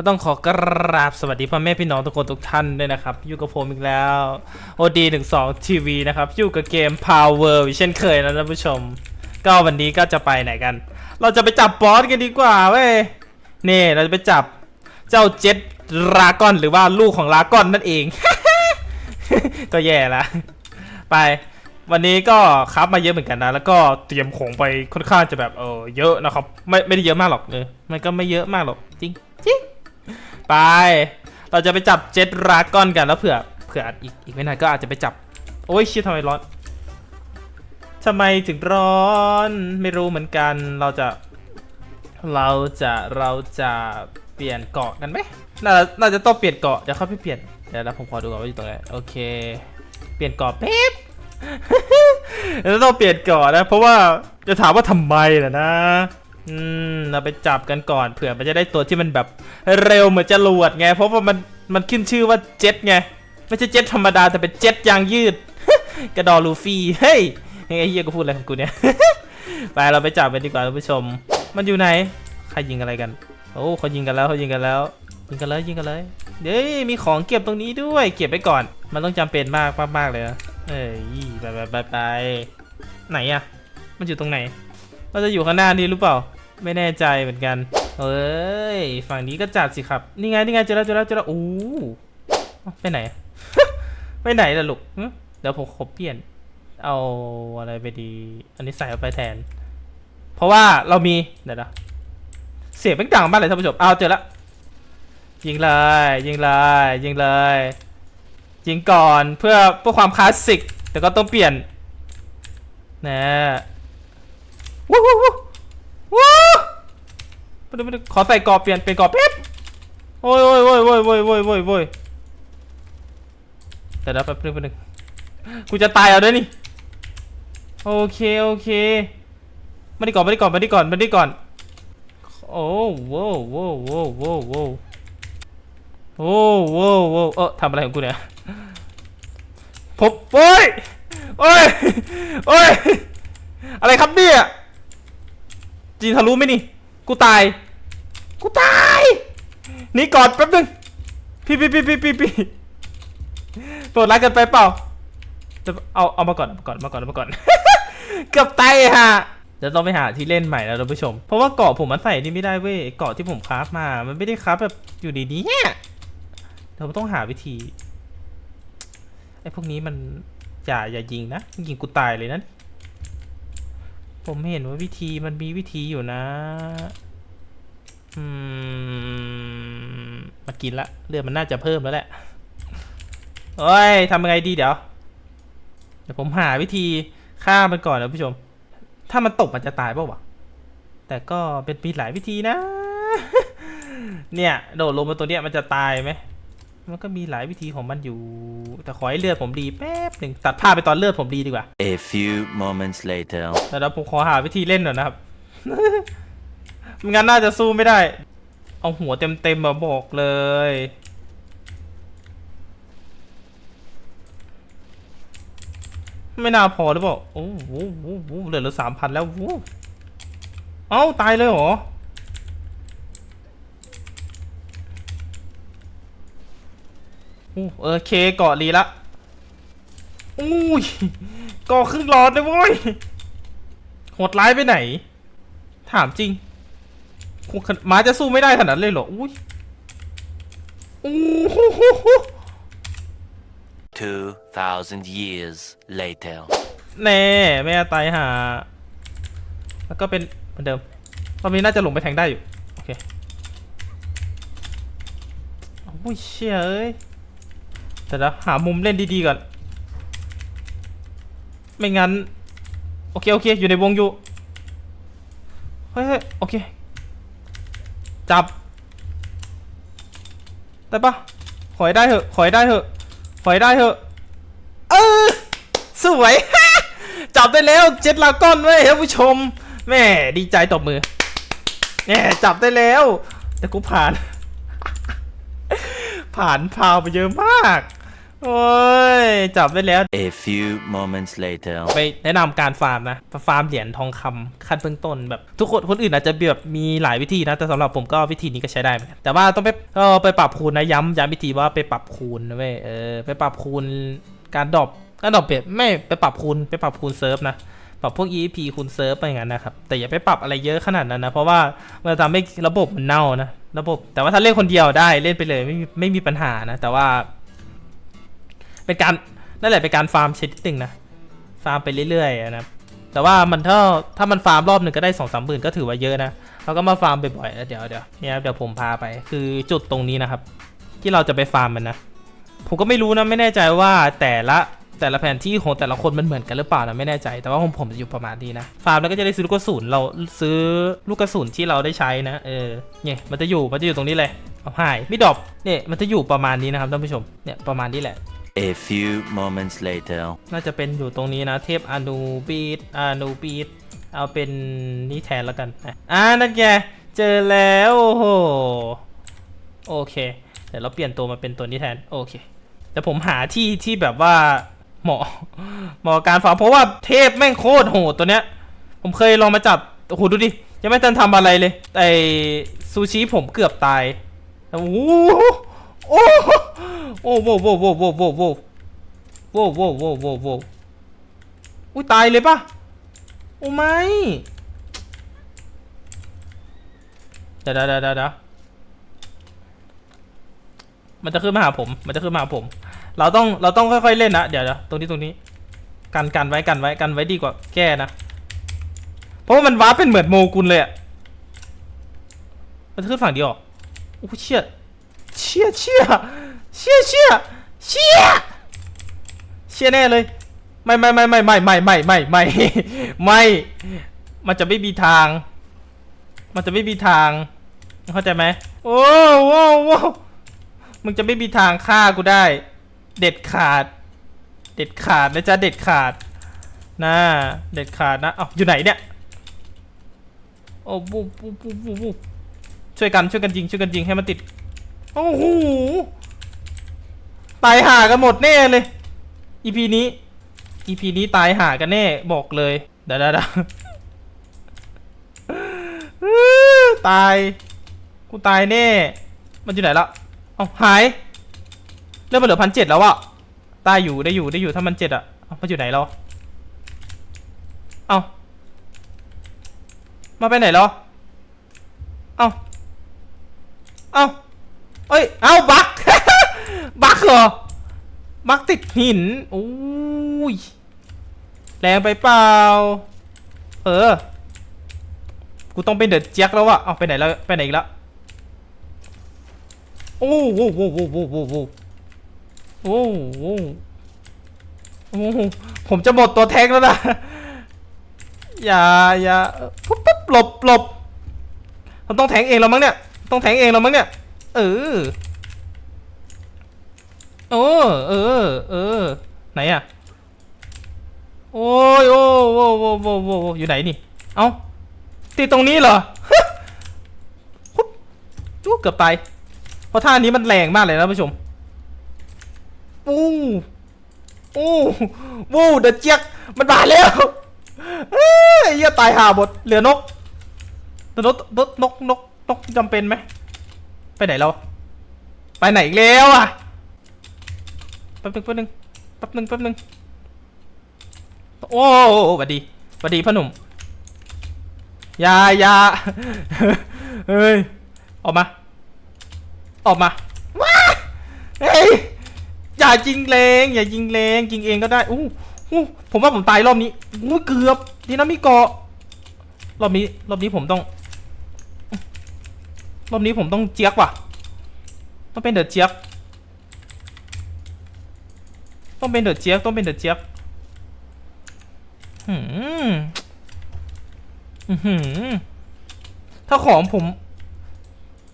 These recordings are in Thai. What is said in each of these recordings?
ก็ต้องขอกราบสวัสดีพ่อแม่พี่น้องทุกคนทุกท่านด้วยนะครับ อยู่กับผมอีกแล้วโอดีหนึ่งสองทีวีนะครับ อยู่กับเกม Power อีกเช่นเคยนะท่านผู้ชม ก็วันนี้ก็จะไปไหนกัน เราจะไปจับบอสกันดีกว่าเว้ยนี่เราจะไปจับเจ้าเจ็ดรากอนหรือว่าลูกของรากอนนั่นเอง ก็แย่ละไปวันนี้ก็ครับมาเยอะเหมือนกันนะ แล้วก็เตรียมของไปค่อนข้างจะแบบเออเยอะนะครับ ไม่ไม่ได้เยอะมากหรอกเออมันก็ไม่เยอะมากหรอกจริงจริง ไป เราจะไปจับเจ็ดรากอนกันแล้วเผื่อเผื่ออีกอีกไม่นานก็อาจจะไปจับ โอ้ยชิทำไมร้อนทำไมถึงร้อนไม่รู้เหมือนกันเราจะ เราจะเราจะเปลี่ยนเกาะกันไหมน่าจะน่าจะต้องเปลี่ยนเกาะเดี๋ยวเข้าไปเปลี่ยนเดี๋ยวนะผมขอดูก่อนว่าอยู่ตรงไหนโอเค เปลี่ยนเกาะแป๊บแล้วต้องเปลี่ยนเกาะนะ เพราะว่าจะถามว่าทำไมล่ะนะ อืมเราไปจับกันก่อนเผื่อมันจะได้ตัวที่มันแบบเร็วเหมือนจรวดไง เพราะว่ามันมันขึ้นชื่อว่าเจ็ตไง ไม่ใช่เจ็ตธรรมดาแต่เป็นเจ็ตยางยืด กระดอลูฟี่ เฮ้ยไอ้เฮียก็พูดอะไรของกูเนี่ย ไปเราไปจับกันดีกว่าท่านผู้ชม มันอยู่ไหน ใครยิงอะไรกัน โอ้เขายิงกันแล้วเขายิงกันแล้ว ยิงกันเลยยิงกันเลยเดี๋ยวมีของเก็บตรงนี้ด้วย เก็บไปก่อน มันต้องจำเป็นมากมากๆเลยนะเอ้ยไปไปไปไปไหนอะมันอยู่ตรงไหนเราจะอยู่ข้างหน้านี้หรือเปล่า ไม่แน่ใจเหมือนกัน เอ้ย ฝั่งนี้ก็จัดสิครับ นี่ไง นี่ไงเจอแล้วเจอแล้วเจอแล้วโอ้ไปไหน ไปไหนล่ะลูกเดี๋ยวผมขอเปลี่ยน เอาอะไรไปดี อันนี้ใส่เอาไปแทน เพราะว่าเรามี เดี๋ยวนะเสียงเป็นดังมากเลยท่านผู้ชมเอาเจอแล้วยิงเลย ยิงเลย ยิงเลย ยิงก่อนเพื่อเพื่อความคลาสสิก แต่ก็ต้องเปลี่ยนนะวู้วู้วู้วู้มา ดูมาดูขอใส่กรอบเปลี่ยนเป็นกรอบแป๊บโอ้ยโอ้ยโอ้ยโอ้ยโอ้ยโอ้ยโอ้ยโอ้ยแต่แล้วแป๊บนึงแป๊บนึงกูจะตายเอาด้วยนี่โอเคโอเคมาดีก่อนมาดีก่อนมาดีก่อนมาดีก่อนโอ้โว้โว้โว้โว้โว้โอ้โว้โว้เออทำอะไรของกูเนี่ยผมโอ้ยโอ้ยโอ้ยอะไรครับเนี่ยจีนทะลุไหมนี่กูตาย กูตายหนี่ก่อนแป๊บนึงพี่พี่พี่พี่พี่พี่โปรดรักกันไปเปล่าจะเอาเอามาก่อนเอามาก่อนเอามาก่อนเอามาก่อน เกือบตายฮะเดี๋ยวต้องไปหาที่เล่นใหม่แล้วท่านผู้ชม เพราะว่าเกาะผมมันใส่นี่ไม่ได้เว้ยเกาะที่ผมคราฟมา มันไม่ได้คราฟแบบอยู่ดีๆเนี่ยเดี๋ยวผมต้องหาวิธีไอ้พวกนี้มันอย่าอย่ายิงนะยิงกูตายเลยนะผมเห็นว่าวิธีมันมีวิธีอยู่นะ มมากินละเลือดมันน่าจะเพิ่มแล้วแหละโอ้ยทำยังไงดีเดี๋ยว เดี๋ยวผมหาวิธีฆ่ามันก่อนนะผู้ชม ถ้ามันตกมันจะตายเปล่าวะแต่ก็เป็นมีหลายวิธีนะ เนี่ย โดดลงมาตัวเนี้ยมันจะตายไหมมันก็มีหลายวิธีของมันอยู่ แต่ขอให้เลือดผมดีแป๊บหนึ่งตัดภาพไปตอนเลือดผมดีดีกว่า A few moments later. แต่เดี๋ยวผมขอหาวิธีเล่นหน่อยนะครับ ไม่งั้นน่าจะสู้ไม่ได้ เอาหัวเต็มเต็มๆมาบอกเลย ไม่น่าพอหรือเปล่า โอ้โหโอ้โหเหลือเหลือสามพันแล้วโอ้โหเอ้า ตายเลยเหรออู้เออเคเกาะลีละอุ้ยกาะครึ่งหลอดเลยเว้ยโหดร้ายไปไหน ถามจริง คงม้าจะสู้ไม่ได้ขนาดนั้นเลยเหรอ อุ้ยอู้หู2,000 years later. แน่แม่ตายหา แล้วก็เป็นเหมือนเดิมรอบนี้น่าจะลงไปแทงได้อยู่ โอเคโอ้ยเชี่ยเอ้ยแต่เดี๋ยวหามุมเล่นดีๆก่อน ไม่งั้น โอเค โอเค อยู่ในวงอยู่ เฮ้ยโอเค จับ ได้ปะขอยได้เถอะขอยได้เถอะขอยได้เถอะ เออ สวย จับได้แล้วเจ็ดลาก้อนเว้ยท่านผู้ชม แม่ดีใจตบมือแม่จับได้แล้ว แต่กูผ่าน ผ่านพาวไปเยอะมาก โอ้ย จับได้แล้ว A few moments later. ไปแนะนำการฟาร์มนะ ฟาร์มเหรียญทองคำขั้นเบื้องต้นแบบทุกคนคนอื่นอาจจะแบบมีหลายวิธีนะ แต่สำหรับผมก็วิธีนี้ก็ใช้ได้เหมือนกัน แต่ว่าต้องไปก็ไปปรับคูณนะ ย้ำย้ำวิธีว่าไปปรับคูณนะเว้ย เออ ไปปรับคูณการดรอปการดรอปเปลี่ยนไม่ไปปรับคูณไปปรับคูณเซิร์ฟนะ ปรับพวก EEP คูณเซิร์ฟไปอย่างนั้นนะครับ แต่อย่าไปปรับอะไรเยอะขนาดนั้นนะ เพราะว่ามันจะทำให้ระบบมันเน่านะ ระบบ แต่ว่าถ้าเล่นคนเดียวได้เล่นไปเลยไม่มีไม่มีปัญหานะ แต่ว่า เป็นการนั่นแหละเป็นการฟาร์มชนิดหนึ่งนะ ฟาร์มไปเรื่อยๆนะครับแต่ว่ามันถ้าถ้ามันฟาร์มรอบหนึ่งก็ได้สองสามหมื่นก็ถือว่าเยอะนะเราก็มาฟาร์มบ่อยๆเดี๋ยวเดี๋ยวเนี่ยครับเดี๋ยวผมพาไป คือจุดตรงนี้นะครับ ที่เราจะไปฟาร์มมันนะผมก็ไม่รู้นะไม่แน่ใจว่าแต่ละแต่ละแผนที่ของแต่ละคนมันเหมือนกันหรือเปล่านะไม่แน่ใจ แต่ว่าของผมจะอยู่ประมาณนี้นะฟาร์มแล้วก็จะได้ซื้อลูกกระสุนเราซื้อลูกกระสุนที่เราได้ใช้นะเออเนี่ยมันจะอยู่มันจะอยู่ตรงนี้เลยเอาหายไม่ดรอปเนี่ยมันจะอยู่ประมาณนี้นะครับท่านผู้ชมเนี่ยประมาณนี้แหละ A few moments later. น่าจะเป็นอยู่ตรงนี้นะ เทพอนูบีดอนูบีดเอาเป็นนี่แทนแล้วกันอ่านั่นแกเจอแล้วโอ้โหโอเคเดี๋ยวเราเปลี่ยนตัวมาเป็นตัวนี้แทนโอเคแต่ผมหาที่ที่แบบว่าเหมาะเหมาะการฟาเพราะว่าเทพแม่งโคตรโหดตัวเนี้ย ผมเคยลองมาจับโอ้โหดูดิยังไม่ทันทำอะไรเลยไอซูชิผมเกือบตายโอ้โห โอ้โหโอ้โหโว้โว้โว้โว้โว้โว้โว้โว้โว้โว้อุ้ยตายเลยปะโอ้ไม่เดี๋ยวเดี๋ยวเดี๋ยวเดี๋ยวมันจะขึ้นมาหาผม มันจะขึ้นมาหาผม เราต้อง เราต้องค่อยๆเล่นนะ เดี๋ยวเดี๋ยวตรงนี้ตรงนี้ กันกันไว้กันไว้กันไว้ดีกว่าแก้นะ เพราะว่ามันวาร์ปเป็นเหมือนโมกุลเลยอะมันขึ้นฝั่งเดียวโอ้เชี่ย เชี่ยเชี่ยเชี่ยเชี่ยเชี่ยเชี่ยแน่เลยไม่ไม่ไม่ไม่ไม่ไม่ไม่ไม่ไม่ไม่มันจะไม่มีทาง มันจะไม่มีทางเข้าใจไหมโอ้โว้โว้มึงจะไม่มีทางฆ่ากูได้ เด็ดขาด เด็ดขาดนะจ๊ะเด็ดขาดนะเด็ดขาดนะเอ้าอยู่ไหนเนี่ยโอ้บูบูบูบูบูช่วยกันช่วยกันยิงช่วยกันยิงให้มันติด โอ้โหตายห่ากันหมดแน่เลยอีพีนี้อีพีนี้ตายห่ากันแน่บอกเลยเดี๋ยวเดี๋ยวเดี๋ยวตาย กูตายแน่ มันอยู่ไหนละเอาหาย เริ่มมาเหลือพันเจ็ดแล้วอะตายอยู่ได้อยู่ได้อยู่ถ้ามันเจ็ดอะเอามันอยู่ไหนแล้วเอามาไปไหนแล้วเอาเอา เอ้ย เอาบัก บักเหรอมักติดหินโอ้ย แรงไปเปล่า เออ กูต้องเป็นเดอะแจ็คแล้วอะเอาไปไหนแล้วไปไหนอีกแล้วโอ้โหโว้โหโว้โหโว้โหโอ้โหโอ้โหผมจะหมดตัวแท็กแล้วนะ อย่าอย่าปุ๊บปุ๊บหลบหลบผมต้องแทงเองแล้วมั้งเนี่ย ต้องแทงเองแล้วมั้งเนี่ย เออเออเออ เออ ไหนอะโอ้ยโอ้โว้โว้โว้โว้โว้อยู่ไหนนี่ เอ้าติดตรงนี้เหรอปุ๊บจู้เกือบตาย เพราะท่านี้มันแรงมากเลยนะผู้ชมอู้อู้วู้เดอะเจ็กมันมาแล้วเอ้ยเหี้ยตายห่าหมดเหลือนกนกนกนกนกนกจำเป็นไหม ไปไหนแล้วไปไหนอีกแล้วอะแป๊บนึงแป๊บนึงแป๊บนึงแป๊บนึงโอ้หสวัสดีสวัสดีพ่อหนุ่มยายาเฮ้ย ออกมา ออกมาว้าเฮ้ย อย่ายิงแรงอย่ายิงแรงยิงเองก็ได้ อู้อู้ผมว่าผมตายรอบนี้อู้เกือบดีนะมีเกาะรอบนี้ รอบนี้ผมต้อง รอบนี้ผมต้องเจี๊ยกว่ะ ต้องเป็นเดอะเจี๊ยก ต้องเป็นเดอะเจี๊ยบต้องเป็นเดอะเจี๊ยบหืมหือถ้าของผม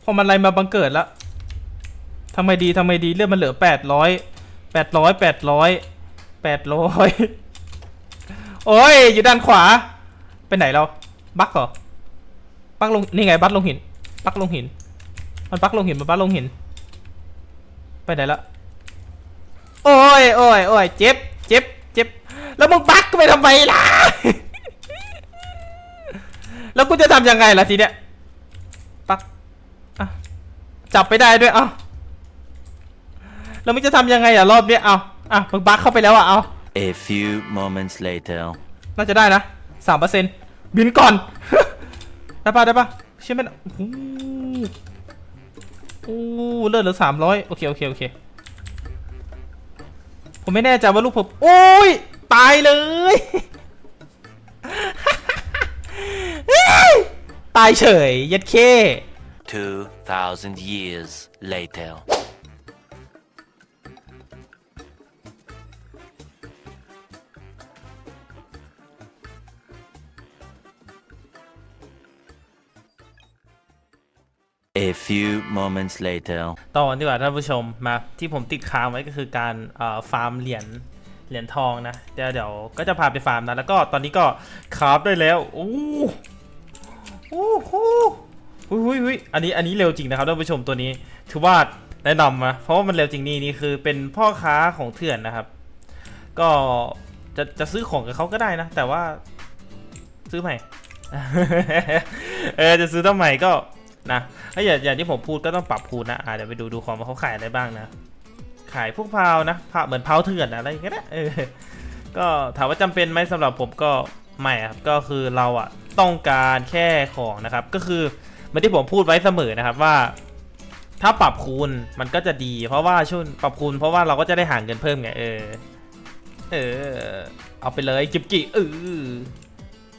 พอมันอะไรมาบังเกิดล้วทำไมดีทำไมดีเลือดมันเหลือแปดร้อยแปดร้อยแปดร้อยแปดร้อยโอ้ย อยู่ด้านขวา ไปไหนเรา บักเหรอ บักลง นี่ไง บักลงหิน บักลงหิน มันบักลงหินมันบักลงหิน ไปไหนละ โอ้ยโอ้ยโอ้ยเจ็บ เจ็บ เจ็บ แล้วมึงบักกูไปทำไมล่ะ แล้วกูจะทำยังไงล่ะทีเนี้ย ปักอะจับไปได้ด้วย เอ้า แล้วมึงจะทำยังไงอะรอบเนี้ย เอาอะมึงบักเข้าไปแล้วอะ เอา A few moments later. น่าจะได้นะสามเปอร์เซ็นต์บินก่อน ได้ปะได้ปะ เชื่อไหมนะโอ้โอ้เลือดเหลือสามร้อยโอเค โอเค โอเค ผมไม่แน่ใจว่าลูกผม โอ้ย ตายเลย ตายเฉย ยัดเค2,000 years later. A few moments later. ต่อดีกว่าท่านผู้ชมมาที่ผมติดค้างไว้ก็คือการฟาร์มเหรียญเหรียญทองนะ เดี๋ยวเดี๋ยวก็จะพาไปฟาร์มนะ แล้วก็ตอนนี้ก็คราฟได้แล้วโอ้โอ้หหุยหุยหุยอันนี้อันนี้เร็วจริงนะครับท่านผู้ชมตัวนี้ ถือว่าแนะนำนะเพราะว่ามันเร็วจริงนี่นี่คือเป็นพ่อค้าของเถื่อนนะครับ ก็จะจะซื้อของกับเขาก็ได้นะ แต่ว่าซื้อใหม่เออจะซื้อต้นใหม่ก็ นะถ้าอย่างอย่างที่ผมพูดก็ต้องปรับคูณนะอ่าเดี๋ยวไปดูดูของว่าเขาขายอะไรบ้างนะ ขายพวกพาวนะพาวเหมือนพาวเถื่อนอะไรอย่างเงี้ยนะเออก็ถามว่าจำเป็นไหมสำหรับผมก็ไม่ครับก็คือเราอะต้องการแค่ของนะครับ ก็คือเหมือนที่ผมพูดไว้เสมอนะครับว่า ถ้าปรับคูณมันก็จะดี เพราะว่าช่วงปรับคูณเพราะว่าเราก็จะได้หางเงินเพิ่มไงเออเออเอาไปเลยกิบกิเออ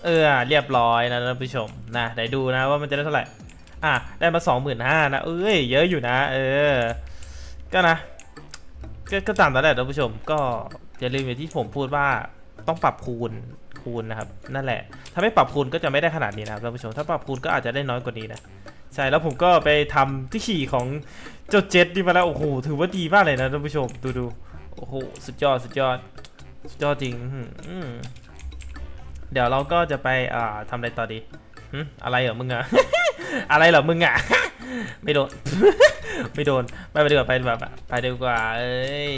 เออเรียบร้อยนะท่านผู้ชมนะเดี๋ยวดูนะว่ามันจะได้เท่าไหร่ อะได้มาสองหมื่นห้านะเอ้ยเยอะอยู่นะ เออ ก็นะก็ก็ตามนั้นแหละท่านผู้ชม ก็อย่าลืมอย่างที่ผมพูดว่าต้องปรับคูณคูณนะครับนั่นแหละ ถ้าไม่ปรับคูณก็จะไม่ได้ขนาดนี้นะครับท่านผู้ชมถ้าปรับคูณก็อาจจะได้น้อยกว่านี้นะใช่แล้วผมก็ไปทำที่ขี่ของเจ้าเจ็ตนี่มาแล้วโอ้โหถือว่าดีมากเลยนะท่านผู้ชมดูดูโอ้โหสุดยอดสุดยอดสุดยอดจริงอืเดี๋ยวเราก็จะไปอ่าทำอะไรต่อดีอะไรเหรอมึงอะ อะไรเหรอมึงอะ ไม่โดน ไม่โดน ไปไปดีกว่าไปแบบไปดีกว่าเอ้ย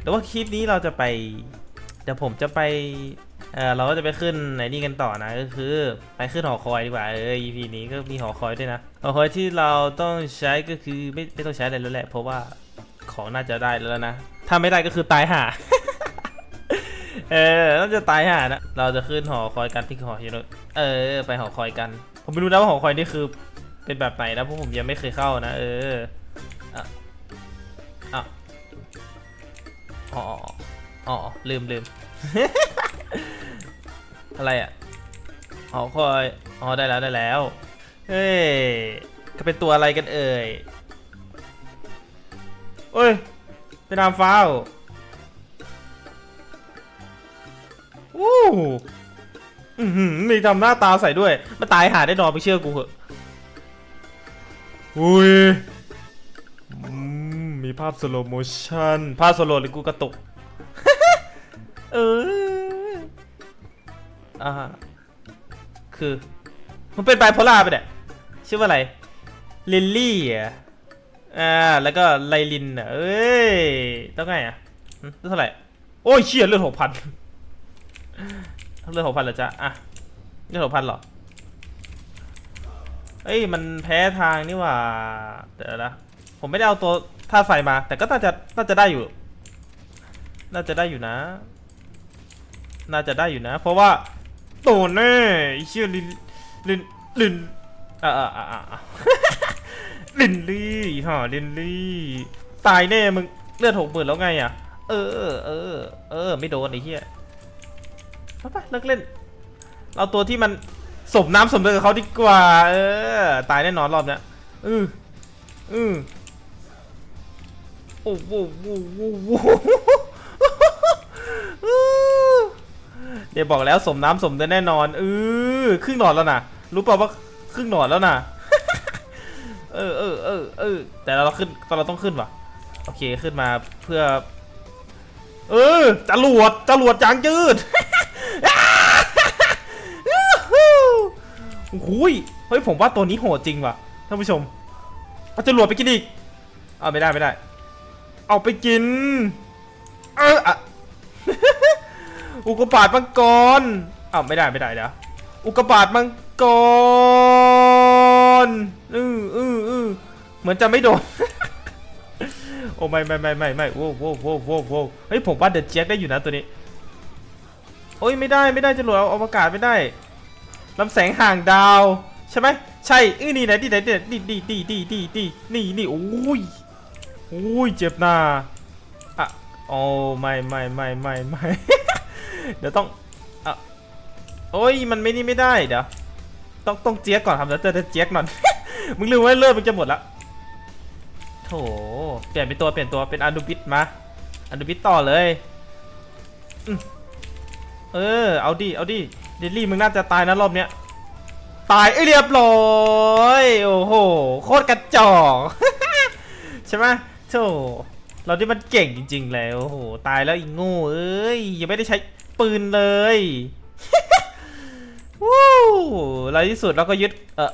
หรือว่าคลิปนี้เราจะไป เดี๋ยวผมจะไป เออเราก็จะไปขึ้นไหนนี่กันต่อนะก็คือ ไปขึ้นหอคอยดีกว่าเออ EP นี้ก็มีหอคอยด้วยนะหอคอยที่เราต้องใช้ก็คือไม่ไม่ต้องใช้อะไรแล้วแหละเพราะว่าของน่าจะได้แล้วนะ ถ้าไม่ได้ก็คือตายห่า เออน่าจะตายห่านะ เราจะขึ้นหอคอยกันที่หอฮิโนเออ ไปหอคอยกัน ผมไม่รู้นะว่าหอคอยนี่คือ เป็นแบบไหนนะเพราะผมยังไม่เคยเข้านะ เอออะอะอ๋ออ๋อลืมลืมอะไรอะหอคอยอ๋อได้แล้วได้แล้ว เฮ้ยก็เป็นตัวอะไรกันเอ่ยเอ้ย เป็นนางฟ้า อวู้อือหือมีทำหน้าตาใส่ด้วยมาตายหาได้นอนไปเชื่อกูเหอะอุ้ยอืมมีภาพสโลโมชั่นภาพสโลว์เลยกูกระตุก เอออ่าคือ มันเป็นไบโพล่าไปเนี่ยชื่อว่าอะไรลิลลี่อะอ่าแล้วก็ไลลินอะเอ้ยแล้วไงอะหึเลือดเท่าไหร่ โอ้ยเชี่ยเลือดหกพัน เลือดหกพันเหรอจ๊ะอะเลือดหกพันเหรอเอ้ยมันแพ้ทางนี่หว่าเดี๋ยวนะผมไม่ได้เอาตัวท่าไฟมา แต่ก็น่าจะน่าจะได้อยู่ น่าจะได้อยู่นะ น่าจะได้อยู่นะ เพราะว่าโตแน่เชื่อลินลินลินอ่าอ่าอ่าลินลี่ฮะลินลี่ตายแน่มึงเลือดหกหมื่นแล้วไงอะ เออเออเออเออไม่โดนไอ้เหี้ย ไปไปเลิกเล่นเอาตัวที่มันสมน้ำสมเนื้อกับเขาดีกว่า เออ ตายแน่นอนรอบเนี้ยอืออือโอ้โหโอ้โหโอ้โหเดี๋ยวบอกแล้วสมน้ำสมเนื้อแน่นอนเออครึ่งหนอนแล้วนะรู้เปล่าว่าครึ่งหนอนแล้วนะเออเออเออเออแต่เราขึ้นตอนเราต้องขึ้นวะโอเคขึ้นมาเพื่อ เออจรวดจรวดจางจืด โอ้โหยเฮ้ยผมว่าตัวนี้โหดจริงว่ะท่านผู้ชมเอาจรวดไปกินอีกเอาไม่ได้ไม่ได้ เอาไปกินเอออะอุกบาตมังกรเอาไม่ได้ไม่ได้เดี๋ยวอุกบาตมังกรอืออืออือเหมือนจะไม่โดนโอ้ไม่ไม่ไม่ไม่ไม่โว้วโว้วโว้วโว้วโว้เฮ้ยผมว่าเดอะเจ็คได้อยู่นะตัวนี้โอ้ยไม่ได้ไม่ได้จะหลดเอาอวกาศไม่ได้ ลำแสงห่างดาวใช่ไหมใช่เอ้ยนี่ไหนนี่ไหนนี่นี่นี่นี่นี่นี่นี่นี่โอ้ยโอ้ยเจ็บหน้าอะโอ้ไม่ไม่ไม่ไม่ไม่เดี๋ยวต้องอะโอ้ยมันไม่นี่ไม่ได้เดี๋ยวต้องต้องเจี๊ยกก่อนครับเดี๋ยวจะเจี๊ยกหน่อยมึงลืมไว้เลือดมึงจะหมดละโถเปลี่ยนเป็นตัวเปลี่ยนตัวเป็นอันดูบิตมาอันดูบิตต่อเลยเออเอาดิเอาดิ ดลลี่มึงน่าจะตายนะรอบเนี้ย ตายเรียบร้อย โอ้โห โคตรกระจอกใช่ไหมโธ่เราที่มันเก่งจริงๆเลยโอ้โห ตายแล้วอีกโง่เอ้ย ยังไม่ได้ใช้ปืนเลยวู้ในที่สุดเราก็ยึด เออ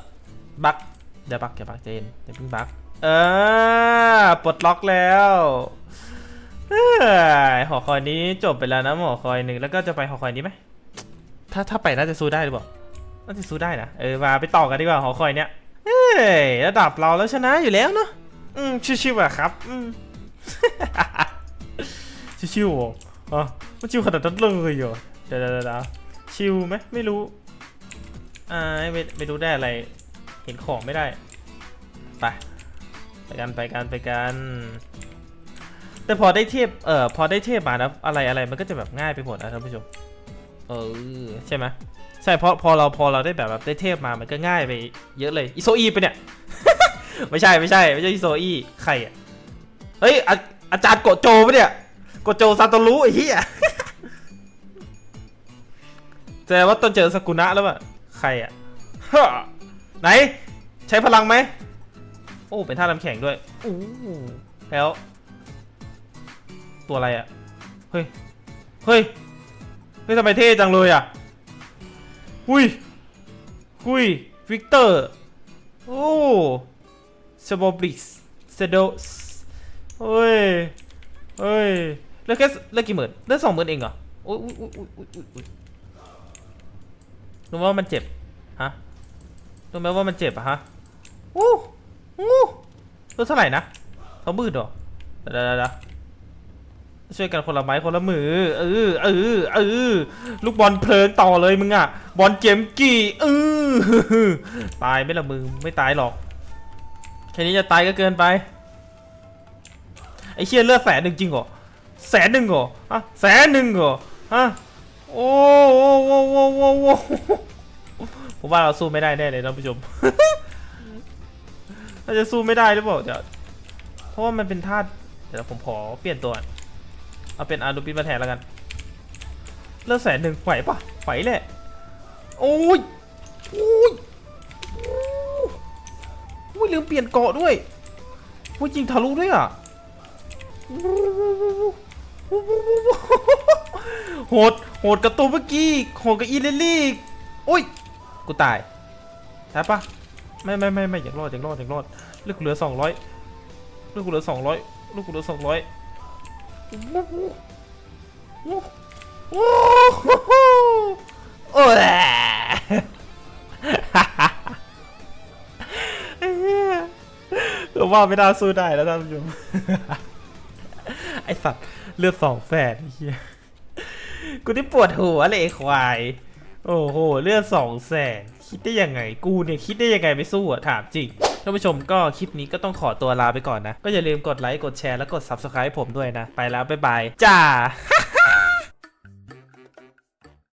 บักเดี๋ยวบักอย่าบักเจนอย่าเพิ่งบัก เออ ปลดล็อกแล้วหอคอยนี้จบไปแล้วนะหอคอยหนึ่งแล้วก็จะไปหอคอยนี้ไหม ถ้าถ้าไปน่าจะสู้ได้หรือเปล่า น่าจะสู้ได้นะ เออ มาไปต่อกันดีกว่าหอคอยเนี้ยเอ้ย ระดับเราแล้วชนะอยู่แล้วเนาะ อืม ชิวๆอะครับ อืม ชิวๆอ๋อมันชิวขนาดนั้นเลยเหรอเดี๋ยวเดี๋ยวชิวไหมไม่รู้ อ่าไม่ไม่รู้ได้อะไร เห็นของไม่ได้ ไป ไปกันไปกันไปกันแต่พอได้เทียบเอ่อพอได้เทียบมาแล้วอะไรอะไรมันก็จะแบบง่ายไปหมดนะท่านผู้ชม เออใช่ไหมใช่เพราะพอเราพอเราได้แบบแบบได้เทพมามันก็ง่ายไปเยอะเลยอิโซอีไปเนี่ย ไม่ใช่ไม่ใช่ไม่ใช่อิโซอีใครอะเฮ้ยอาอาจารย์โกโจปะเนี่ยโกโจซาโตรุไอ้เหี้ยแสดงว่าต้นเจอสกุนะแล้วป่ะใครอะฮะไหน ใช้พลังไหมโอ้เป็นท่าน้ำแข็งด้วยอู้แล้ว ตัวอะไรอะเฮ้ยเฮ้ย เฮ้ยทำไมเท่จังเลยอะหุยหุยวิกเตอร์โอ้สโบบลิสเซโดเฮ้ยเฮ้ยเลือกแค่เลือกกี่หมื่นเลือกสองหมื่นเองเหรออุ้ยอุ้ยอุ้ยอุ้ยอุ้ยรู้ไหมว่ามันเจ็บฮะรู้ไหมว่ามันเจ็บอะฮะอู้อู้เลือกเท่าไหร่นะสองหมื่นหรอเดี๋ยวเดี๋ยวเดี๋ยว ช่วยกันคนละไม้คนละมือ เออเออเออลูกบอลเพลิงต่อเลยมึงอะ บอลเกมกี่เออตายไม่ละมึงไม่ตายหรอกแค่นี้จะตายก็เกินไปไอ้เชี่ยเลือดแสนหนึ่งจริงเหรอแสนหนึ่งเหรออะแสนหนึ่งเหรอฮะโอ้โหโอ้โหโอ้โหโอ้ผมว่าเราสู้ไม่ได้แน่เลยท่านผู้ชมเราจะสู้ไม่ได้หรือเปล่าเดี๋ยวเพราะว่ามันเป็นธาตุเดี๋ยวผมขอเปลี่ยนตัว เอาเป็นอารูปินมาแทนแล้วกัน เลือดแสนหนึ่งไหวปะไหวแหละโอ้ยโอ้ยโอ้ยลืมเปลี่ยนเกาะด้วยโอ้ยยิงทะลุด้วยอะโหดโหดกับตัวเมื่อกี้โหดกับอีเลลี่โอ้ยกูตายใช่ปะไม่ไม่ไม่ไม่อยากรอดอยากรอดอยากรอดเลือกเหลือสองร้อยเลือกเหลือสองร้อยเลือกเหลือสองร้อย โอ้ยเราว่าไม่น่าสู้ได้แล้วท่านผู้ชมไอสัตว์เลือดสองแฝดเฮียกูที่ปวดหัวเลยไอควาย โอ้โห เลือดสองแสนคิดได้ยังไง กูเนี่ยคิดได้ยังไงไม่สู้อะถามจริง ท่านผู้ชมก็คลิปนี้ก็ต้องขอตัวลาไปก่อนนะ ก็อย่าลืมกดไลค์กดแชร์แล้วกด subscribe ผมด้วยนะ ไปแล้วบ๊ายบายจ้า